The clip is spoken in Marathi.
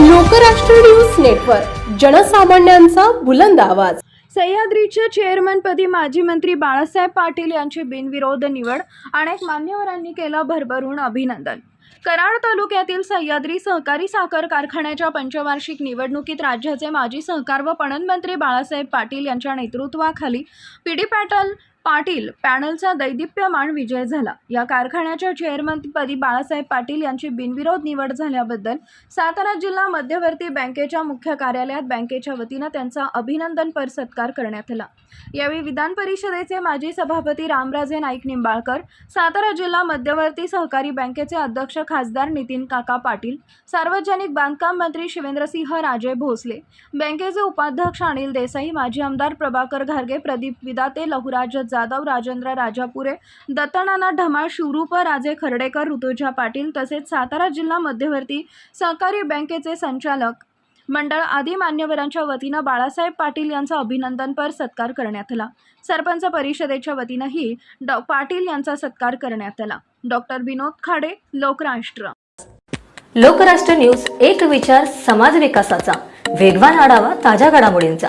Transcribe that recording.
लोकराष्ट्र न्यूज नेटवर्क जनसामान्यांचा बुलंद आवाज. सह्याद्रीच्या चेअरमनपदी माजी मंत्री बाळासाहेब पाटील यांची बिनविरोध निवड अनेक मान्यवरांनी केलं भरभरून अभिनंदन. कराड तालुक्यातील सह्याद्री सहकारी साखर कारखान्याच्या पंचवार्षिक निवडणुकीत राज्याचे माजी सहकार व पणन मंत्री बाळासाहेब पाटील यांच्या नेतृत्वाखाली पी डी पॅटल पाटील पॅनलचा दैदिप्यमान विजय झाला. या कारखान्याच्या चेअरमनपदी बाळासाहेब पाटील यांची बिनविरोध निवड झाल्याबद्दल सातारा जिल्हा मध्यवर्ती बँकेच्या मुख्य कार्यालयात बँकेच्या वतीनं त्यांचा अभिनंदनपर सत्कार करण्यात आला. यावेळी विधान परिषदेचे माजी सभापती रामराजे नाईक निंबाळकर सातारा जिल्हा मध्यवर्ती सहकारी बँकेचे अध्यक्ष खासदार नितीन काका पाटील सार्वजनिक बांधकाम मंत्री शिवेंद्रसिंह राजे भोसले बँकेचे उपाध्यक्ष अनिल देसाई माजी आमदार प्रभाकर घारगे प्रदीप विदाते लहुराज जाधव राजेंद्र राजापुरे दत्तनाना ढमाळ शिवरूप राजे खर्डेकर ऋतुजा पाटील तसेच सातारा जिल्हा मध्यवर्ती सहकारी बँकेचे संचालक मंडळ आदी मान्यवरांच्या वतीनं बाळासाहेब पाटील यांचा अभिनंदनपर सत्कार करण्यात आला. सरपंच परिषदेच्या वतीनंही डॉ. पाटील यांचा सत्कार करण्यात आला. डॉक्टर विनोद खाडे लोकराष्ट्र. लोकराष्ट्र न्यूज एक विचार समाज विकासाचा. वेगवान आढावा ताज्या घडामोडींचा.